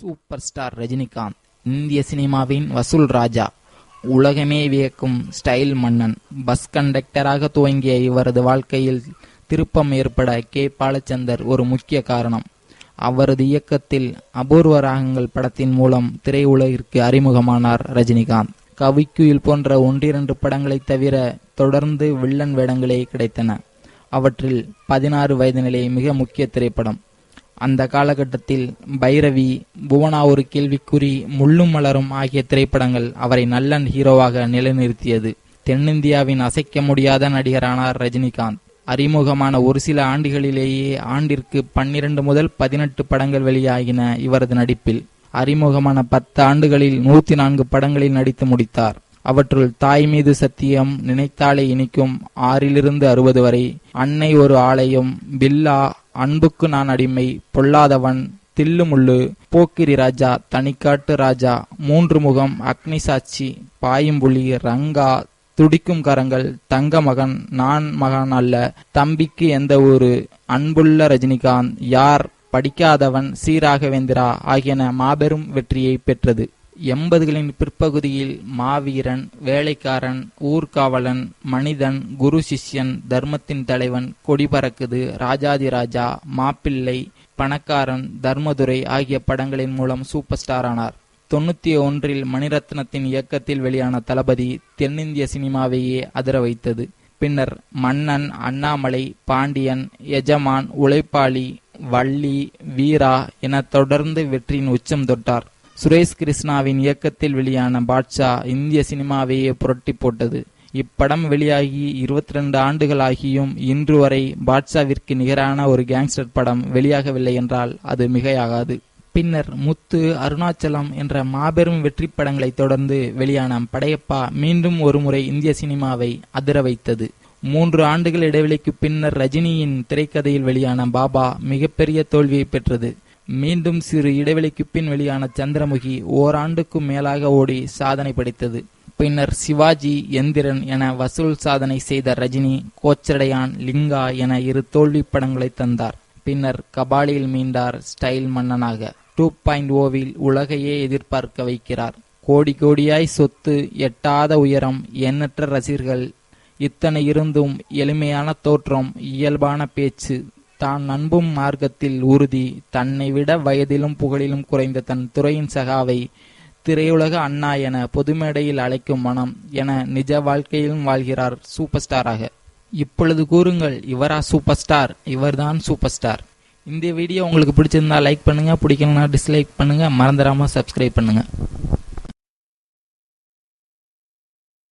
Super star Rajinikanth இந்திய சினிமாவின் வசூல் ராஜா உலகமே வியக்கும் ஸ்டைல் மன்னன் பஸ் கண்டக்டராக துவங்கிய இவரது வாழ்க்கையில் திருப்பம் ஏற்பட கே. பாலச்சந்தர் ஒரு முக்கிய காரணம். அவரது இயக்கத்தில் அபூர்வ ராகங்கள் படத்தின் மூலம் திரையுலகிற்கு அறிமுகமானார் ரஜினிகாந்த். கவிக்குயில் போன்ற ஒன்றிரண்டு படங்களைத் தவிர தொடர்ந்து வில்லன் வேடங்களே கிடைத்தன. அவற்றில் பதினாறு வயதினிலே மிக முக்கிய திரைப்படம். அந்த காலகட்டத்தில் பைரவி புவனா ஒரு கேள்விக்குறி முள்ளும் மலரும் ஆகிய திரைப்படங்கள் அவரை நல்ல ஹீரோவாக நிலைநிறுத்தியது. தென்னிந்தியாவின் அசைக்க முடியாத நடிகரானார் ரஜினிகாந்த். அறிமுகமான ஒரு சில ஆண்டுகளிலேயே ஆண்டிற்கு பன்னிரண்டு முதல் பதினெட்டு படங்கள் வெளியாகின இவரது நடிப்பில். அறிமுகமான பத்து ஆண்டுகளில் நூத்தி நான்கு படங்களில் நடித்து முடித்தார். அவற்றுள் தாய் மீது சத்தியம் நினைத்தாலே இனிக்கும் ஆறிலிருந்து அறுபது வரை அன்னை ஒரு ஆலயம் பில்லா அன்புக்கு நான் அடிமை பொல்லாதவன் தில்லுமுள்ளு போக்கிரி ராஜா தனிக்காட்டு ராஜா மூன்று முகம் அக்னி சாட்சி பாயும்புலி ரங்கா துடிக்கும் கரங்கள் தங்க மகன் நான் மகன் அல்ல தம்பிக்கு எந்த ஊரு அன்புள்ள ரஜினிகாந்த் யார் படிக்காதவன் சீராகவேந்திரா ஆகியன மாபெரும் வெற்றியை பெற்றது. எண்பதுகளின் பிற்பகுதியில் மாவீரன் வேலைக்காரன் ஊர்காவலன் மனிதன் குரு சிஷ்யன் தர்மத்தின் தலைவன் கொடி பறக்குது ராஜாதி ராஜா மாப்பிள்ளை பணக்காரன் தர்மதுரை ஆகிய படங்களின் மூலம் சூப்பர் ஸ்டார் ஆனார். தொண்ணூத்தி ஒன்றில் மணிரத்னத்தின் இயக்கத்தில் வெளியான தளபதி தென்னிந்திய சினிமாவையே அதிர வைத்தது. பின்னர் மன்னன் அண்ணாமலை பாண்டியன் எஜமான் உழைப்பாளி வள்ளி வீரா என தொடர்ந்து வெற்றியின் உச்சம் தொட்டார். சுரேஷ் கிருஷ்ணாவின் இயக்கத்தில் வெளியான பாட்ஷா இந்திய சினிமாவையே புரட்டி போட்டது. இப்படம் வெளியாகி இருபத்தி ரெண்டு ஆண்டுகள் ஆகியும் இன்று வரை பாட்ஷாவிற்கு நிகரான ஒரு கேங்ஸ்டர் படம் வெளியாகவில்லை என்றால் அது மிகையாகாது. பின்னர் முத்து அருணாச்சலம் என்ற மாபெரும் வெற்றி படங்களை தொடர்ந்து வெளியான படையப்பா மீண்டும் ஒருமுறை இந்திய சினிமாவை அதிர வைத்தது. மூன்று ஆண்டுகள் இடைவெளிக்கு பின்னர் ரஜினியின் திரைக்கதையில் வெளியான பாபா மிகப்பெரிய தோல்வியை பெற்றது. மீண்டும் சிறு இடைவெளிக்கு பின் வெளியான சந்திரமுகி ஓராண்டுக்கும் மேலாக ஓடி சாதனை படைத்தது. பின்னர் சிவாஜி எந்திரன் என வசூல் சாதனை செய்த ரஜினி கோச்சடையான் லிங்கா என இரு தோல்வி படங்களை தந்தார். பின்னர் கபாலியில் மீண்டார் ஸ்டைல் மன்னனாக. டூ பாயிண்ட் ஓவில் உலகையே எதிர்பார்க்க வைக்கிறார். கோடி கோடியாய் சொத்து எட்டாத உயரம் எண்ணற்ற ரசிகர்கள் இத்தனை இருந்தும் எளிமையான தோற்றம் இயல்பான பேச்சு தான் நண்பும் மார்க்கத்தில் உறுதி. தன்னை விட வயதிலும் புகழிலும் குறைந்த தன் துறையின் சகாவை திரையுலக அண்ணா என பொதுமேடையில் அழைக்கும் மனம் என நிஜ வாழ்க்கையிலும் வாழ்கிறார் சூப்பர் ஸ்டாராக இப்பொழுது கூறுங்கள் இவரா சூப்பர் ஸ்டார் இவர்தான் சூப்பர் ஸ்டார் இந்த வீடியோ உங்களுக்கு பிடிச்சிருந்தா லைக் பண்ணுங்க பிடிக்கலனா டிஸ்லைக் பண்ணுங்க மறந்துடாம சப்ஸ்கிரைப் பண்ணுங்க.